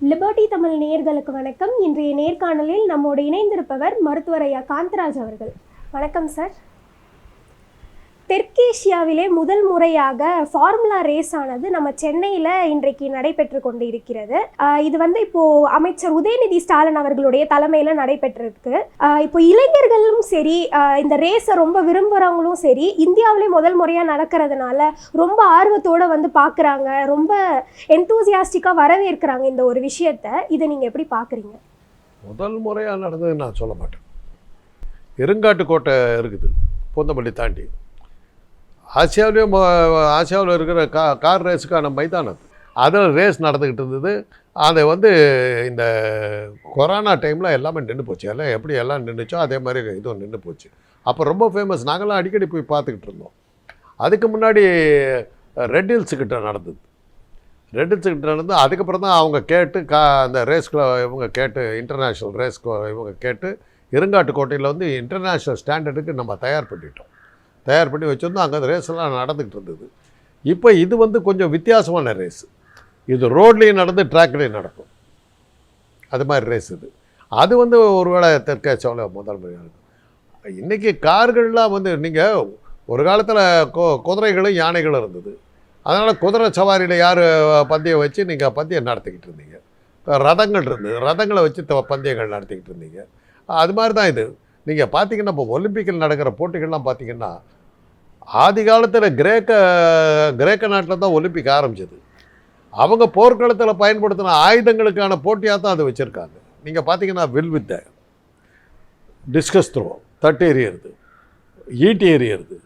Liberty Tamil நேயர்களுக்கு வணக்கம். இன்றைய நேர்காணலில் நம்மோடு இணைந்திருப்பவர் மருத்துவர் ஐயா காந்தராஜ் அவர்கள். வணக்கம் சார். தெற்கேஷியாவிலே முதல் முறையாக ஃபார்முலா ரேஸ் ஆனது நம்ம சென்னையில் இன்றைக்கு நடைபெற்று கொண்டு இருக்கிறது இது வந்து இப்போ அமைச்சர் உதயநிதி ஸ்டாலின் அவர்களுடைய தலைமையில் நடைபெற்றிருக்கு. இப்போ இளைஞர்களும் சரி இந்த ரேஸை ரொம்ப விரும்புகிறவங்களும் சரி இந்தியாவிலே முதல் முறையாக நடக்கிறதுனால ரொம்ப ஆர்வத்தோட வந்து பார்க்குறாங்க ரொம்ப என்தூசியாஸ்டிக்காக வரவேற்கிறாங்க இந்த ஒரு விஷயத்த. இதை நீங்கள் எப்படி பார்க்குறீங்க முதல் முறையாக நடந்தது நான் சொல்ல மாட்டேன். இருங்காட்டுக்கோட்டை இருக்குது பூந்தமல்லி தாண்டி. ஆசியாவிலேயும் ஆசியாவில் இருக்கிற கா கார் ரேஸுக்கான மைதானம் அதில் ரேஸ் நடந்துக்கிட்டு இருந்தது. அதை வந்து இந்த கொரோனா டைமில் எல்லாமே நின்று போச்சு. எல்லாம் எப்படி எல்லாம் நின்றுச்சோ அதே மாதிரி இதுவும் நின்று போச்சு. அப்போ ரொம்ப ஃபேமஸ் நாங்களாம் அடிக்கடி போய் பார்த்துக்கிட்டு இருந்தோம். அதுக்கு முன்னாடி ரெட் ஹில்ஸ் கிட்ட நடந்தது. ரெட் ஹில்ஸுக்கிட்ட நடந்து அதுக்கப்புறம் தான் அவங்க கேட்டு கா அந்த ரேஸ்க்கு இவங்க கேட்டு இன்டர்நேஷ்னல் ரேஸ்க்கு இவங்க கேட்டு இருங்காட்டுக்கோட்டையில் வந்து இன்டர்நேஷ்னல் ஸ்டாண்டர்டுக்கு நம்ம தயார் பண்ணிட்டோம் தயார் பண்ணி வச்சுருந்தோம். அங்கே அந்த ரேஸ்லாம் நடந்துக்கிட்டு இருந்தது. இப்போ இது வந்து கொஞ்சம் வித்தியாசமான ரேஸ் இது ரோட்லேயும் நடந்து ட்ராக்லேயும் நடக்கும். அது மாதிரி ரேஸ் இது. அது வந்து ஒருவேளை தெற்காசியாவில் முதல் முறையாக இருக்கும். இன்றைக்கி கார்கள்லாம் வந்து நீங்கள் ஒரு காலத்தில் கொ குதிரைகளும் யானைகளும் இருந்தது. அதனால் குதிரை சவாரியில் யார் பந்தயம் வச்சு நீங்கள் பந்தயம் நடத்திக்கிட்டு இருந்தீங்க. ரதங்கள் இருந்தது. ரதங்களை வச்சு த- பந்தயங்கள் நடத்திக்கிட்டு இருந்தீங்க. அது மாதிரி தான் இது. நீங்கள் பார்த்தீங்கன்னா இப்போ ஒலிம்பிக்கில் நடக்கிற போட்டிகள்லாம் பார்த்தீங்கன்னா ஆதி காலத்தில் கிரேக்க கிரேக்க நாட்டில் தான் ஒலிம்பிக் ஆரம்பிச்சது. அவங்க போர்க்களத்தில் பயன்படுத்தின ஆயுதங்களுக்கான போட்டியாக தான் அது வச்சுருக்காங்க. நீங்கள் பார்த்தீங்கன்னா வில் வித்தை டிஸ்கஸ் த்ரோ தட்டு எறியறது ஈட்டி எறியறது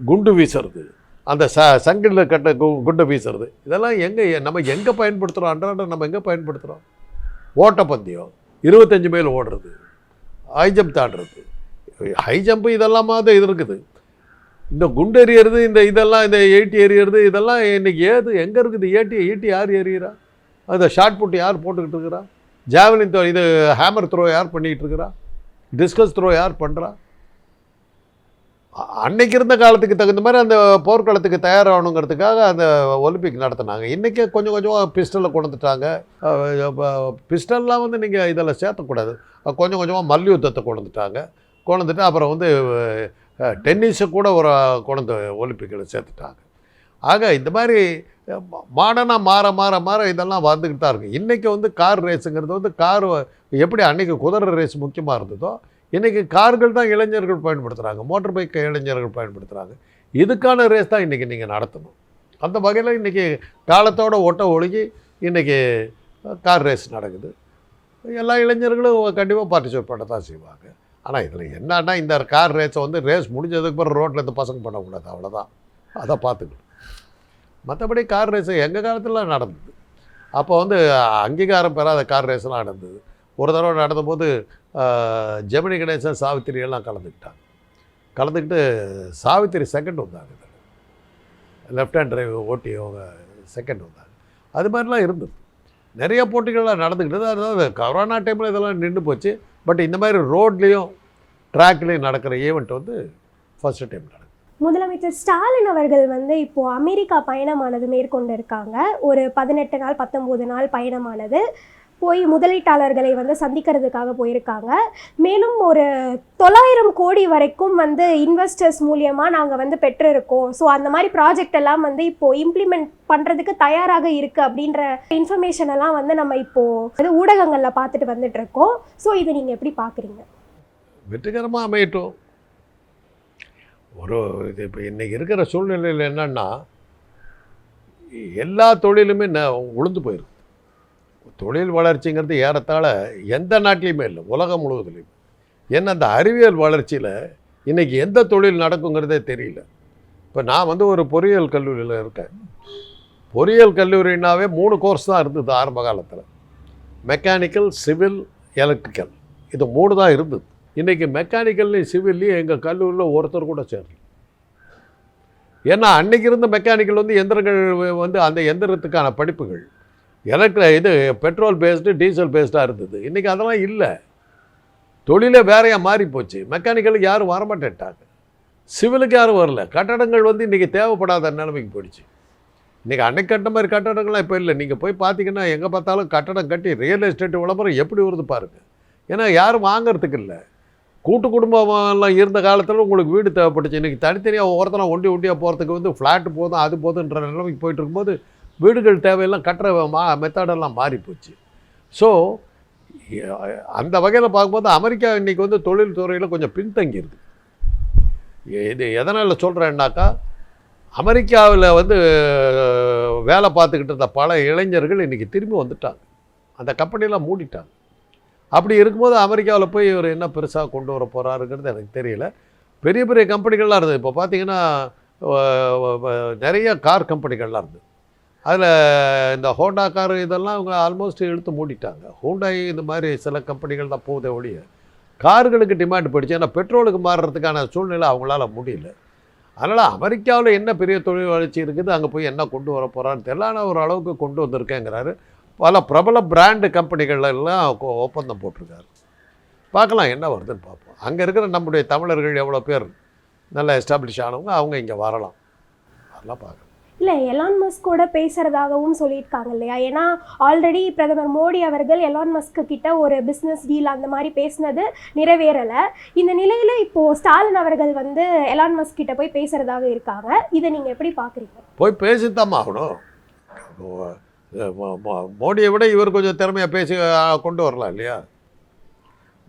குண்டு வீசுறது அந்த ச சங்கிலில் கட்ட கு குண்டை வீசுறது இதெல்லாம் எங்கே நம்ம எங்கே பயன்படுத்துகிறோம் அன்றாட நம்ம எங்கே பயன்படுத்துகிறோம் ஓட்டப்பந்தயம் இருபத்தஞ்சு மைல் ஓடுறது ஹை ஜம்ப் தாண்டுறது ஹை ஜம்ப்பு இதெல்லாமா தான் இது இருக்குது இந்த குண்டு எறியறது இந்த இதெல்லாம் இந்த ஏட்டி எறியறது இதெல்லாம் இன்னைக்கு ஏது? எங்கே இருக்குது? ஏட்டி ஈட்டி யார் எறிகிறா? அந்த ஷார்ட் புட்டு யார் போட்டுக்கிட்டு இருக்கிறா? ஜாவலின் த்ரோ இது ஹேமர் த்ரோ யார் பண்ணிக்கிட்டு இருக்கிறா? டிஸ்கஸ் த்ரோ யார் பண்ணுறா அன்னைக்கு இருந்த காலத்துக்கு தகுந்த மாதிரி அந்த போர்க்களத்துக்கு தயாராகணுங்கிறதுக்காக அந்த ஒலிம்பிக் நடத்தினாங்க. இன்றைக்கி கொஞ்சம் கொஞ்சமாக பிஸ்டலில் கொண்டு வந்துட்டாங்க பிஸ்டல்லாம் வந்து நீங்கள் இதில் சேர்த்தக்கூடாது. கொஞ்சம் கொஞ்சமாக மல்யுத்தத்தை கொண்டு வந்துட்டாங்க கொண்டு வந்துட்டு அப்புறம் வந்து டென்னிஸை கூட ஒரு கொண்டு ஒலிம்பிக்கில் சேர்த்துட்டாங்க. ஆக இந்த மாதிரி மாடனாக மாற மாற மாற இதெல்லாம் வந்துக்கிட்டு தான் இருக்குது இன்றைக்கி வந்து கார் ரேஸுங்கிறது வந்து கார் எப்படி அன்றைக்கி குதிரை ரேஸ் முக்கியமாக இருந்ததோ இன்றைக்கி கார்கள் தான் இளைஞர்கள் பயன்படுத்துகிறாங்க மோட்டர் பைக்கை இளைஞர்கள் பயன்படுத்துகிறாங்க இதுக்கான ரேஸ் தான் இன்றைக்கி நீங்கள் நடத்தணும். அந்த வகையில் இன்றைக்கி காலத்தோட ஒட்ட ஒழுகி இன்றைக்கி கார் ரேஸ் நடக்குது. எல்லா இளைஞர்களும் கண்டிப்பாக பார்ட்டிசிபேட் பண்ண தான் செய்வாங்க. ஆனால் இதில் என்னன்னா இந்த கார் ரேஸை வந்து ரேஸ் முடிஞ்சதுக்கு பிறகு ரோட்டில் இந்த பசங்க பண்ணக்கூடாது அவ்வளோதான் அதை பார்த்துக்கணும். மற்றபடி கார் ரேஸு எங்கள் காலத்தில் நடந்தது? அப்போ வந்து அங்கீகாரம் பெறாத கார் ரேஸ்லாம் நடந்தது. ஒரு தடவை நடந்தபோது ஜெமினி கணேசன் சாவித்திரி எல்லாம் கலந்துக்கிட்டாங்க. கலந்துக்கிட்டு சாவித்திரி செகண்ட் வந்தாங்க லெஃப்ட் ஹேண்ட் டிரைவ் ஓட்டி அவங்க செகண்ட் வந்தாங்க. அது மாதிரிலாம் இருந்தது. நிறைய போட்டிகள்லாம் நடந்துக்கிட்டது அதாவது கொரோனா டைமில் இதெல்லாம் நின்று போச்சு. பட் இந்த மாதிரி ரோட்லேயும் ட்ராக்லேயும் நடக்கிற ஈவெண்ட் வந்து ஃபஸ்ட்டு டைம் நடக்கும் முதலமைச்சர் ஸ்டாலின் அவர்கள் வந்து இப்போ அமெரிக்கா பயணமானது மேற்கொண்டு இருக்காங்க. ஒரு பதினெட்டு நாள் பத்தொம்போது நாள் பயணமானது. போய் முதலீட்டாளர்களை வந்து சந்திக்கிறதுக்காக போயிருக்காங்க. மேலும் ஒரு தொள்ளாயிரம் கோடி வரைக்கும் வந்து இன்வெஸ்டர்ஸ் மூலியமாக நாங்கள் வந்து பெற்றிருக்கோம். ஸோ அந்த மாதிரி ப்ராஜெக்ட் எல்லாம் வந்து இப்போ இம்ப்ளிமெண்ட் பண்ணுறதுக்கு தயாராக இருக்குது அப்படின்ற இன்ஃபர்மேஷன் எல்லாம் வந்து நம்ம இப்போது ஊடகங்களில் பார்த்துட்டு வந்துட்டு இருக்கோம் ஸோ இதை நீங்கள் எப்படி பார்க்குறீங்க? வெற்றிகரமாக அமையட்டும். ஒரு இது இப்போ இன்றைக்கி இருக்கிற சூழ்நிலையில் என்னென்னா எல்லா தொழிலுமே ந உளுந்து போயிடும் தொழில் வளர்ச்சிங்கிறது ஏறத்தாழ எந்த நாட்டிலையுமே இல்லை உலகம் முழுவதுலையும். ஏன்னா அந்த அறிவியல் வளர்ச்சியில் இன்றைக்கி எந்த தொழில் நடக்குங்கிறதே தெரியல. இப்போ நான் வந்து ஒரு பொறியியல் கல்லூரியில் இருக்கேன். பொறியியல் கல்லூரினாவே மூணு கோர்ஸ் தான் இருந்தது ஆரம்ப காலத்தில். மெக்கானிக்கல் சிவில் எலக்ட்ரிக்கல் இது மூணு தான் இருந்தது. இன்றைக்கி மெக்கானிக்கல்லையும் சிவில்லையும் எங்கள் கல்லூரியில் ஒருத்தர் கூட சேரல. ஏன்னா அன்னைக்கு இருந்த மெக்கானிக்கல் வந்து எந்திரங்கள் வந்து அந்த எந்திரத்துக்கான படிப்புகள் எலக்ட்ர இது பெட்ரோல் பேஸ்டு டீசல் பேஸ்டாக இருந்தது. இன்றைக்கி அதெல்லாம் இல்லை. தொழிலே வேறையாக மாறி போச்சு மெக்கானிக்கலுக்கு யாரும் வரமாட்டேன்ட்டாங்க. சிவிலுக்கு யாரும் வரல. கட்டடங்கள் வந்து இன்றைக்கி தேவைப்படாத நிலைமைக்கு போயிடுச்சு. இன்றைக்கி அன்னைக்கு கட்ட மாதிரி கட்டடங்கள்லாம் இப்போ இல்லை. நீங்கள் போய் பார்த்தீங்கன்னா எங்கே பார்த்தாலும் கட்டடம் கட்டி ரியல் எஸ்டேட் விளம்பரம் எப்படி வருது பாருங்கள் ஏன்னா யாரும் வாங்குறதுக்கு இல்லை. கூட்டு குடும்பம்லாம் இருந்த காலத்தில் உங்களுக்கு வீடு தேவைப்பட்டுச்சு. இன்றைக்கி தனித்தனியாக ஒவ்வொருத்தரும் ஒண்டி ஒண்டியாக போகிறதுக்கு வந்து ஃப்ளாட்டு போதும் அது போதுன்ற நிலைமைக்கு போயிட்டு இருக்கும்போது வீடுகள் தேவையெல்லாம் கட்டுற மா மெத்தடெல்லாம் மாறி போச்சு. ஸோ அந்த வகையில் பார்க்கும்போது அமெரிக்கா இன்றைக்கி வந்து தொழில்துறையில் கொஞ்சம் பின்தங்கியிருக்கு. இது எதனால் சொல்கிறேன்னாக்கா அமெரிக்காவில் வந்து வேலை பார்த்துக்கிட்டு இருந்த பல இளைஞர்கள் இன்றைக்கி திரும்பி வந்துட்டாங்க. அந்த கம்பெனிலாம் மூடிட்டாங்க. அப்படி இருக்கும்போது அமெரிக்காவில் போய் இவர் என்ன பெருசாக கொண்டு வர போகிறாருங்கிறது எனக்கு தெரியல. பெரிய பெரிய கம்பெனிகள்லாம் இருந்தது. இப்போ பார்த்தீங்கன்னா நிறைய கார் கம்பெனிகள்லாம் இருந்தது. அதில் இந்த ஹோண்டா கார் இதெல்லாம் அவங்க ஆல்மோஸ்ட் இழுத்து மூடிட்டாங்க. ஹோண்டாய் இந்த மாதிரி சில கம்பெனிகள் தான் போகுதே ஒழிய கார்களுக்கு டிமாண்ட் போயிடுச்சு. ஏன்னா பெட்ரோலுக்கு மாறுறதுக்கான சூழ்நிலை அவங்களால முடியல. அதனால் அமெரிக்காவில் என்ன பெரிய தொழில் வளர்ச்சி இருக்குது அங்கே போய் என்ன கொண்டு வர போகிறான்னு தெரியல. ஆனால் ஒரு அளவுக்கு கொண்டு வந்திருக்கேங்கிறாரு. பல பிரபல பிராண்டு கம்பெனிகள் எல்லாம் ஒப்பந்தம் போட்டிருக்காரு. பார்க்கலாம் என்ன வருதுன்னு பார்ப்போம். அங்கே இருக்கிற நம்முடைய தமிழர்கள் எவ்வளோ பேர் நல்லா எஸ்டாப்ளிஷ் ஆனவங்க அவங்க இங்கே வரலாம். அதெல்லாம் பார்க்கலாம். இல்லை எலான் மஸ்க் கூட பேசுறதாகவும் சொல்லியிருக்காங்க இல்லையா? ஏன்னா ஆல்ரெடி பிரதமர் மோடி அவர்கள் எலான் மஸ்க்கு கிட்ட ஒரு பிஸ்னஸ் டீல் அந்த மாதிரி பேசினது நிறைவேறலை. இந்த நிலையில் இப்போ ஸ்டாலின் அவர்கள் வந்து எலான் மஸ்க் கிட்ட போய் பேசுறதாக இருக்காங்க. இதை நீங்க எப்படி பார்க்குறீங்க? போய் பேசித்தான் ஆகணும். மோடியை விட இவர் கொஞ்சம் திறமையாக பேசி கொண்டு வரலாம் இல்லையா?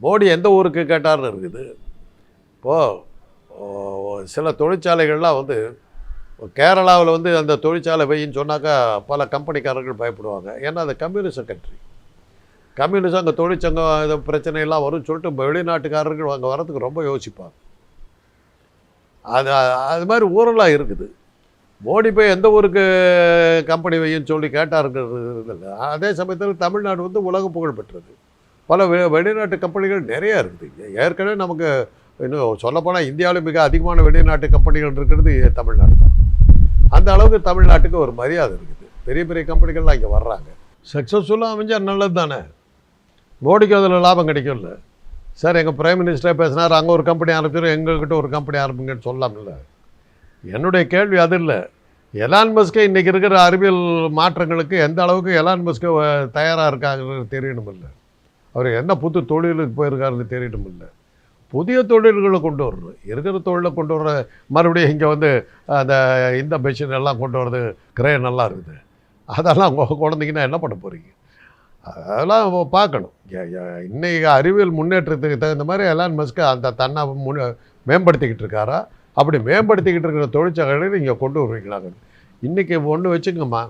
மோடி எந்த ஊருக்கு கேட்டார்னு இருக்குது. இப்போது சில தொழிற்சாலைகள்லாம் வந்து கேரளாவில் வந்து அந்த தொழிற்சாலை வைன்னு சொன்னாக்கா பல கம்பெனிக்காரர்கள் பயப்படுவாங்க. ஏன்னா அது கம்யூனிஸ்ட் கண்ட்ரி. கம்யூனிஸ்ட் அங்கே தொழிற்சங்கம் இது பிரச்சனையெல்லாம் வரும்னு சொல்லிட்டு வெளிநாட்டுக்காரர்கள் அங்கே வரதுக்கு ரொம்ப யோசிப்பாங்க. அது அது மாதிரி ஊரெல்லாம் இருக்குது. மோடி போய் எந்த ஊருக்கு கம்பெனி வையின்னு சொல்லி கேட்டாருங்கிறது இல்லை அதே சமயத்தில் தமிழ்நாடு வந்து உலக புகழ் பெற்றது. பல வெ வெளிநாட்டு கம்பெனிகள் நிறையா இருக்குது. ஏற்கனவே நமக்கு இன்னும் சொல்லப்போனால் இந்தியாவில் மிக அதிகமான வெளிநாட்டு கம்பெனிகள் இருக்கிறது தமிழ்நாடு தான். அந்த அளவுக்கு தமிழ்நாட்டுக்கு ஒரு மரியாதை இருக்குது. பெரிய பெரிய கம்பெனிகள்லாம் இங்கே வர்றாங்க. சக்ஸஸ்ஃபுல்லாக அமைஞ்சா நல்லது தானே? மோடிக்கு அதில் லாபம் கிடைக்கும்ல. சார் எங்கள் பிரைம் மினிஸ்டரே பேசினார் அங்கே ஒரு கம்பெனி ஆரம்பிச்சிடும் எங்கள்கிட்ட ஒரு கம்பெனி ஆரம்பிங்கன்னு சொல்லலாம்ல என்னுடைய கேள்வி அது இல்லை. எலான் மஸ்கே இன்றைக்கி இருக்கிற அறிவியல் மாற்றங்களுக்கு எந்த அளவுக்கு எலான் மஸ்கே தயாராக இருக்காங்கிறது தெரியணும் இல்லை அவர் என்ன புது தொழிலுக்கு போயிருக்காருன்னு தெரியணும் இல்லை புதிய தொழில்களை கொண்டு வரணும் இருக்கிற தொழிலை கொண்டு வர மறுபடியும் இங்கே வந்து அந்த இந்த மிஷின் எல்லாம் கொண்டு வர்றது கிரே நல்லா இருக்குது. அதெல்லாம் குழந்தைங்கன்னா என்ன பண்ண போகிறீங்க அதெல்லாம் பார்க்கணும். இன்றைக்கி அறிவியல் முன்னேற்றத்துக்கு தகுந்த மாதிரி எலான் மஸ்க்கு அந்த தன்னை முன் மேம்படுத்திக்கிட்டு இருக்காரா? அப்படி மேம்படுத்திக்கிட்டு இருக்கிற தொழிற்சாலைகளை இங்கே கொண்டு வருவீங்களாங்க இன்றைக்கி ஒன்று வச்சுக்கோங்கம்மா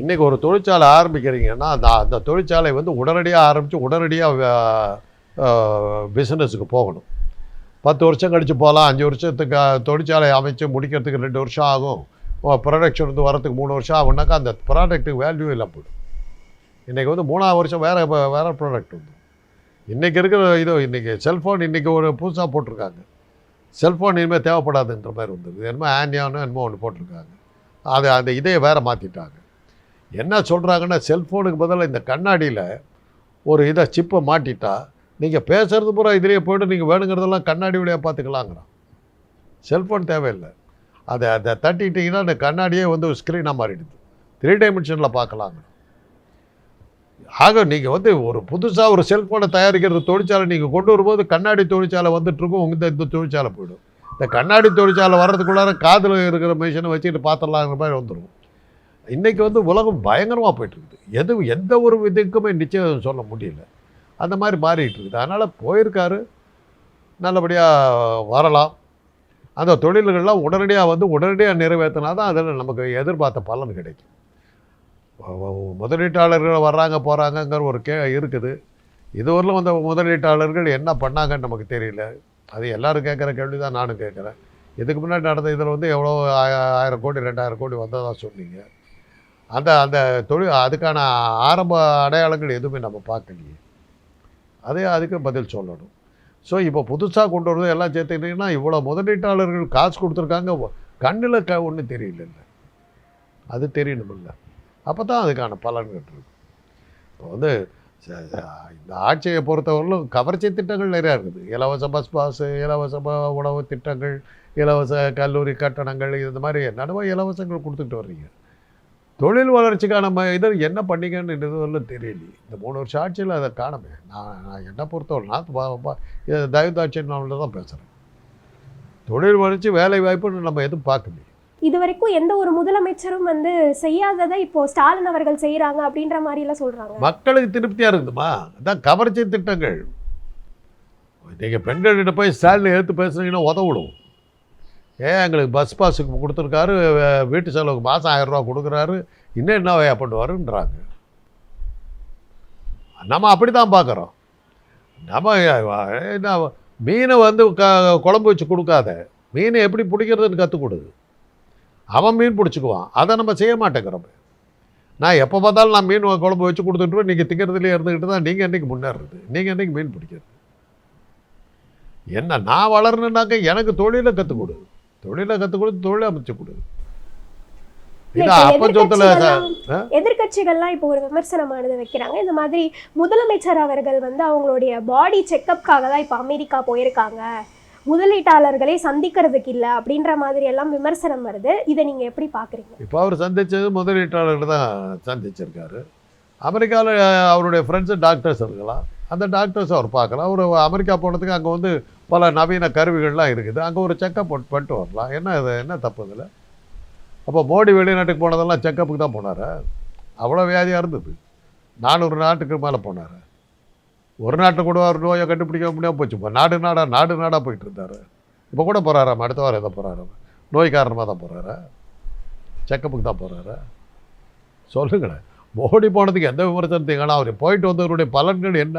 இன்றைக்கி ஒரு தொழிற்சாலை ஆரம்பிக்கிறீங்கன்னா அந்த அந்த தொழிற்சாலை வந்து உடனடியாக ஆரம்பித்து உடனடியாக பிஸ்னஸுக்கு போகணும். பத்து வருஷம் கழித்து போகலாம். அஞ்சு வருஷத்துக்கு தொழிற்சாலை அமைச்சு முடிக்கிறதுக்கு ரெண்டு வருஷம் ஆகும். ப்ரொடக்ஷன் வந்து வரத்துக்கு மூணு வருஷம் ஆகும்னாக்கா அந்த ப்ராடக்ட்டுக்கு வேல்யூ இல்லை போடும் இன்றைக்கி வந்து மூணாவது வருஷம் வேறு வேறு ப்ராடக்ட் வந்து இன்றைக்கி இருக்கிற இது இன்றைக்கி செல்ஃபோன் இன்றைக்கி ஒரு புதுசாக போட்டிருக்காங்க. செல்ஃபோன் இனிமேல் தேவைப்படாதுன்ற மாதிரி வந்தது. என்னமோ ஆன்யானோ என்னமோ ஒன்று போட்டிருக்காங்க. அது அந்த இதையை வேறு மாற்றிட்டாங்க என்ன சொல்கிறாங்கன்னா செல்ஃபோனுக்கு பதிலாக இந்த கண்ணாடியில் ஒரு இதை சிப்பை மாட்டிட்டா நீங்கள் பேசுகிறது பூரா இதுலேயே போய்ட்டு நீங்கள் வேணுங்கிறதெல்லாம் கண்ணாடி வழியாக பார்த்துக்கலாங்கிறான். செல்ஃபோன் தேவையில்லை. அதை அதை தட்டிட்டிங்கன்னா அந்த கண்ணாடியே வந்து ஸ்க்ரீனாக மாறிடுது. த்ரீ டைமென்ஷனில் பார்க்கலாங்க ஆக நீங்கள் வந்து ஒரு புதுசாக ஒரு செல்ஃபோனை தயாரிக்கிறது தொழிற்சாலை நீங்கள் கொண்டு வரும்போது கண்ணாடி தொழிற்சாலை வந்துட்டுருக்கும் உங்கள் இந்த தொழிற்சாலை போய்டும். இந்த கண்ணாடி தொழிற்சாலை வர்றதுக்குள்ளார காதில் இருக்கிற மிஷினை வச்சுக்கிட்டு பார்த்துடலாங்கிற மாதிரி வந்துடும் இன்றைக்கி வந்து உலகம் பயங்கரமாக போயிட்டுருக்குது எதுவும் எந்த ஒரு இதுக்குமே நிச்சயம் சொல்ல முடியல. அந்த மாதிரி மாறிட்டு இருக்குது அதனால் போயிருக்காரு. நல்லபடியாக வரலாம். அந்த தொழில்கள்லாம் உடனடியாக வந்து உடனடியாக நிறைவேற்றினா தான் அதில் நமக்கு எதிர்பார்த்த பலன் கிடைக்கும். முதலீட்டாளர்கள் வர்றாங்க போகிறாங்கங்கிற ஒரு கே இருக்குது. இதுவரையிலும் வந்த முதலீட்டாளர்கள் என்ன பண்ணாங்கன்னு நமக்கு தெரியல. அது எல்லோரும் கேட்குற கேள்வி தான் நானும் கேட்குறேன். இதுக்கு முன்னாடி நடந்த இதில் வந்து எவ்வளோ ஆயிரம் கோடி ரெண்டாயிரம் கோடி வந்ததாக சொன்னீங்க. அந்த அந்த தொழில் அதுக்கான ஆரம்ப அடையாளங்கள் எதுவுமே நம்ம பார்க்கலையே. அதே அதுக்கு பதில் சொல்லணும். ஸோ இப்போ புதுசாக கொண்டு வரது எல்லாம் சேர்த்துக்கிட்டிங்கன்னா இவ்வளோ முதலீட்டாளர்கள் காசு கொடுத்துருக்காங்க. கண்ணில் க ஒன்றும் தெரியல அது தெரியணுமில்ல அப்போ தான் அதுக்கான பலன்கள் இருக்கும். இப்போ வந்து ச- இந்த ஆட்சியை பொறுத்தவரையிலும் கவர்ச்சி திட்டங்கள் நிறையா இருக்குது. இலவச பஸ் பாஸு இலவச உணவு திட்டங்கள் இலவச கல்லூரி கட்டணங்கள் இந்த மாதிரி என்னென்னமோ இலவசங்கள் கொடுத்துட்டு வர்றீங்க. தொழில் வளர்ச்சிக்கான இதை என்ன பண்ணீங்கன்னு தெரியலையே இந்த மூணு வருஷம் ஆட்சியில் அதை காணமே. நான் நான் என்ன பொறுத்தவரை நான் தயவுதாட்சியனால தான் பேசுகிறேன் தொழில் வளர்ச்சி வேலை வாய்ப்புன்னு நம்ம எதுவும் பார்க்கலையே இது வரைக்கும் எந்த ஒரு முதலமைச்சரும் வந்து செய்யாததை இப்போ ஸ்டாலின் அவர்கள் செய்யறாங்க அப்படின்ற மாதிரி எல்லாம் சொல்றாங்க. மக்களுக்கு திருப்தியாக இருக்குதுமா அதான் கவர்ச்சி திட்டங்கள். நீங்கள் பெண்கள்கிட்ட போய் ஸ்டாலின் எடுத்து பேசுனீங்கன்னா உதவிடும். ஏன் எங்களுக்கு பஸ் பாஸுக்கு கொடுத்துருக்காரு? வே- வீட்டு செலவுக்கு மாதம் ஆயிரம் கொடுக்குறாரு. இன்னும் என்ன வயா பண்ணுவாருன்றாங்க. நம்ம அப்படி தான் பார்க்குறோம். நம்ம என்ன மீனை வந்து க குழம்பு வச்சு கொடுக்காத. மீனை எப்படி பிடிக்கிறதுன்னு கற்றுக் கொடுது அவன் மீன் பிடிச்சிக்குவான். அதை நம்ம செய்ய மாட்டேங்கிறோம். நான் எப்போ பார்த்தாலும் நான் மீன் குழம்பு வச்சு கொடுத்துட்டு நீங்கள் திங்கிறதுலேயே இருந்துக்கிட்டு தான் நீங்கள் என்றைக்கு முன்னேறது? நீங்கள் என்றைக்கு மீன் பிடிக்கிறது? என்ன நான் வளரணுன்னாக்க எனக்கு தொழிலை கற்றுக் கொடு. தொழிலை கற்றுக் கொடு தொழிலை அமைச்சு கொடு. இது இப்ப ஒரு விமர்சனமானது வைக்கிறாங்க. இந்த மாதிரி முதலமைச்சர் அவர்கள் வந்து அவங்களுடைய பாடி செக்கப்காக தான் இப்போ அமெரிக்கா போயிருக்காங்க. முதலீட்டாளர்களை சந்திக்கிறதுக்கு இல்லை அப்படின்ற மாதிரி எல்லாம் விமர்சனம் வருது. இதை நீங்க எப்படி பாக்குறீங்க? இப்போ அவர் சந்தித்தது முதலீட்டாளர்கள் தான் சந்திச்சிருக்காரு. அமெரிக்காவில் அவருடைய ஃப்ரெண்ட்ஸு டாக்டர்ஸ் இருக்கலாம். அந்த டாக்டர்ஸ் அவர் பார்க்கலாம். அவர் அமெரிக்கா போனதுக்கு அங்கே வந்து பல நவீன கருவிகள்லாம் இருக்குது. அங்கே ஒரு செக்கப் பண்ணிட்டு வரலாம். என்ன இது? என்ன தப்பு இதில்? அப்போ மோடி வெளிநாட்டுக்கு போனதெல்லாம் செக்கப்புக்கு தான் போனார்? அவ்வளோ வியாதியாக இருந்தது. நானூறு நாட்டுக்கு மேலே போனார். ஒரு நாட்டில் கூட அவர் நோயை கண்டுபிடிக்க முடியாமல் போச்சு. இப்போ நாடு நாடாக நாடு நாடாக போயிட்டு இருந்தார். இப்போ கூட போகிறாராம் அடுத்த வாரம் எதை போகிறாராம் நோய் காரணமாக தான் போகிறாரா செக்கப்புக்கு தான் போகிறாரா சொல்லுங்களேன். மோடி போனதுக்கு எந்த விமர்சனத்தையும் ஆனால் அவர் போயிட்டு வந்தவருடைய பலன்கள் என்ன?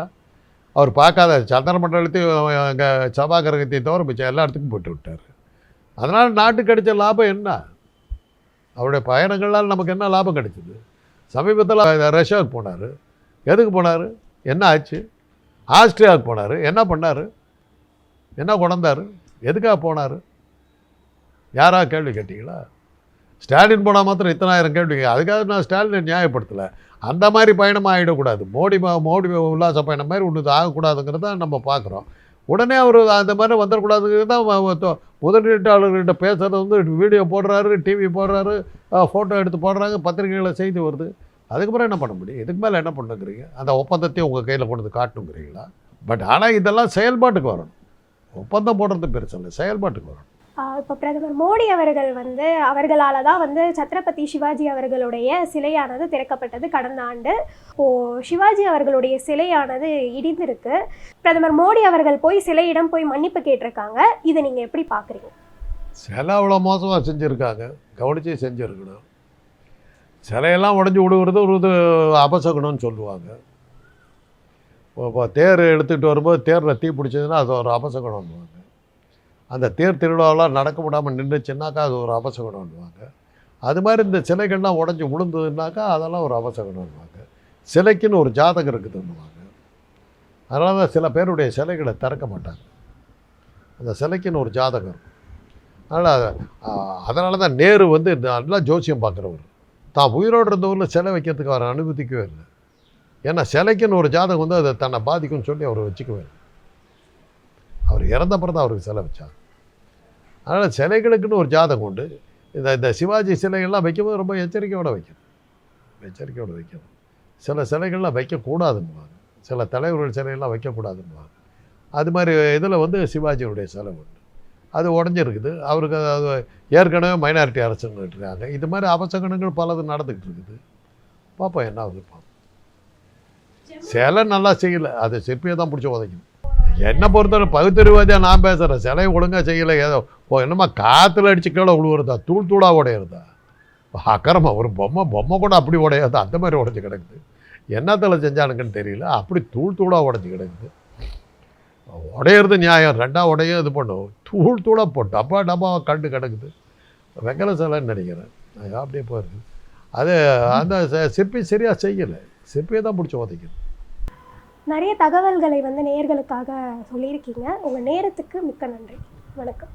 அவர் பார்க்காத சந்திர மண்டலத்தையும் எங்கள் செவ்வாய் கிரகத்தையும் தவிர மிச்சம் எல்லா இடத்துக்கும் போட்டு விட்டார். அதனால் நாட்டுக்கு கிடைச்ச லாபம் என்ன? அவருடைய பயணங்களால் நமக்கு என்ன லாபம் கிடைச்சிது? சமீபத்தில் ரஷ்யாவுக்கு போனார். எதுக்கு போனார்? என்ன ஆச்சு? ஆஸ்திரியாவுக்கு போனார். என்ன பண்ணார்? என்ன கொண்டார் எதுக்காக போனார்? யாராக கேள்வி கேட்டீங்களா? ஸ்டாலின் போனால் மாத்திரம் இத்தனாயிரம் கேள்வி அதுக்காக நான் ஸ்டாலினை நியாயப்படுத்தலை. அந்த மாதிரி பயணம் ஆகிடக்கூடாது மோடி மோடி உல்லாச பயணம் மாதிரி ஒன்று ஆகக்கூடாதுங்கிறத நம்ம பார்க்குறோம் உடனே அவர் அந்த மாதிரி வந்துடக்கூடாதுங்கிறது தான் முதலீட்டாளர்கிட்ட பேசுகிறது வந்து வீடியோ போடுறாரு டிவி போடுறாரு ஃபோட்டோ எடுத்து போடுறாங்க பத்திரிகைகளை செய்தி வருது. அதுக்கப்புறம் என்ன பண்ண முடியும்? இதுக்கு மேலே என்ன பண்ணுங்கிறீங்க? அந்த ஒப்பந்தத்தையும் உங்கள் கையில் கொண்டு வந்து காட்டுங்கிறீங்களா பட் ஆனால் இதெல்லாம் செயல்பாட்டுக்கு வரணும். ஒப்பந்தம் போடுறது பெருசு இல்லை செயல்பாட்டுக்கு வரணும். இப்போ பிரதமர் மோடி அவர்கள் வந்து அவர்களால் தான் வந்து சத்ரபதி சிவாஜி அவர்களுடைய சிலையானது திறக்கப்பட்டது கடந்த ஆண்டு. ஓ சிவாஜி அவர்களுடைய சிலையானது இடிந்திருக்கு. பிரதமர் மோடி அவர்கள் போய் சிலையிடம் போய் மன்னிப்பு கேட்டிருக்காங்க. இதை நீங்கள் எப்படி பார்க்குறீங்க சிலை அவ்வளோ மோசமாக செஞ்சுருக்காங்க. கவனிச்சு செஞ்சுருக்கணும். சிலையெல்லாம் உடஞ்சி விடுவது ஒரு இது அபசகுணம்னு சொல்லுவாங்க. இப்போ தேர் எடுத்துகிட்டு வரும்போது தேரில் தீ பிடிச்சதுன்னா அது ஒரு அபசகுணம். அந்த தேர் திருவிழாவெலாம் நடக்க விடாமல் நின்றுச்சுன்னாக்கா அது ஒரு அபசகுணம்னுவாங்க அது மாதிரி இந்த சிலைகள்லாம் உடஞ்சி விழுந்ததுனாக்கா அதெல்லாம் ஒரு அபசகுணம்னுவாங்க சிலைக்குன்னு ஒரு ஜாதகம் இருக்குதுன்னுவாங்க. அதனால தான் சில பேருடைய சிலைகளை திறக்க மாட்டாங்க. அந்த சிலைக்குன்னு ஒரு ஜாதகம் இருக்கும். அதனால் அதனால தான் நேரு வந்து நல்லா ஜோசியம் பார்க்குறவர். தான் உயிரோடு இருந்தவரில் சிலை வைக்கிறதுக்கு அவர் அனுமதிக்கவே இல்லை. ஏன்னா சிலைக்குன்னு ஒரு ஜாதகம் வந்து அதை தன்னை பாதிக்கும்னு சொல்லி அவர் வச்சுக்கவே இல்லை அவர் இறந்த பிறகு தான் அவருக்கு சிலை வச்சாங்க. அதனால் சிலைகளுக்குன்னு ஒரு ஜாதகம் உண்டு. இந்த இந்த சிவாஜி சிலைகள்லாம் வைக்கும்போது ரொம்ப எச்சரிக்கையோடு வைக்கணும். எச்சரிக்கையோடு வைக்கணும். சில சிலைகள்லாம் வைக்கக்கூடாதுன்னுவாங்க. சில தலைவர்கள் சிலையெல்லாம் வைக்கக்கூடாதுன்னுவாங்க. அது மாதிரி இதில் வந்து சிவாஜியுடைய சிலை உண்டு. அது உடஞ்சிருக்குது. அவருக்கு அது ஏற்கனவே மைனாரிட்டி அரசுன்னு இருக்காங்க இது மாதிரி அவசகனங்கள் பலது நடந்துக்கிட்டு இருக்குது. பார்ப்போம் என்ன ஆகுது பார்ப்போம். சிலை நல்லா செய்யலை. அது சிற்பியை தான் பிடிச்சி உதைக்கணும். என்னை பொறுத்தவரை பகுத்தறிவாதியாக நான் பேசுகிறேன் சிலை ஒழுங்காக செய்யலை. ஏதோ ஓ என்னம்மா காற்றுல அடிச்சு கீழே விழுவுறதா தூள் தூளாக உடையிறதா? அக்கறமா ஒரு பொம்மை பொம்மை கூட அப்படி உடையாது. அந்த மாதிரி உடஞ்சி கிடக்குது. என்னத்தில் செஞ்சானுங்கன்னு தெரியல. அப்படி தூள் தூளாக உடஞ்சி கிடக்குது. உடையிறது நியாயம். ரெண்டாக உடையும் இது பண்ணும். தூள் தூளாக போட்டு டப்பா டப்பா கண்டு கிடக்குது. வெங்கல சிலைன்னு நினைக்கிறேன். அப்படியே போயிருக்கு. அது அந்த சிற்பி சரியாக செய்யலை. சிற்பியை தான் பிடிச்சி உதைக்குது. நிறைய தகவல்களை வந்து நேர்களுக்காக சொல்லியிருக்கீங்க. உங்கள் நேரத்துக்கு மிக்க நன்றி. வணக்கம்.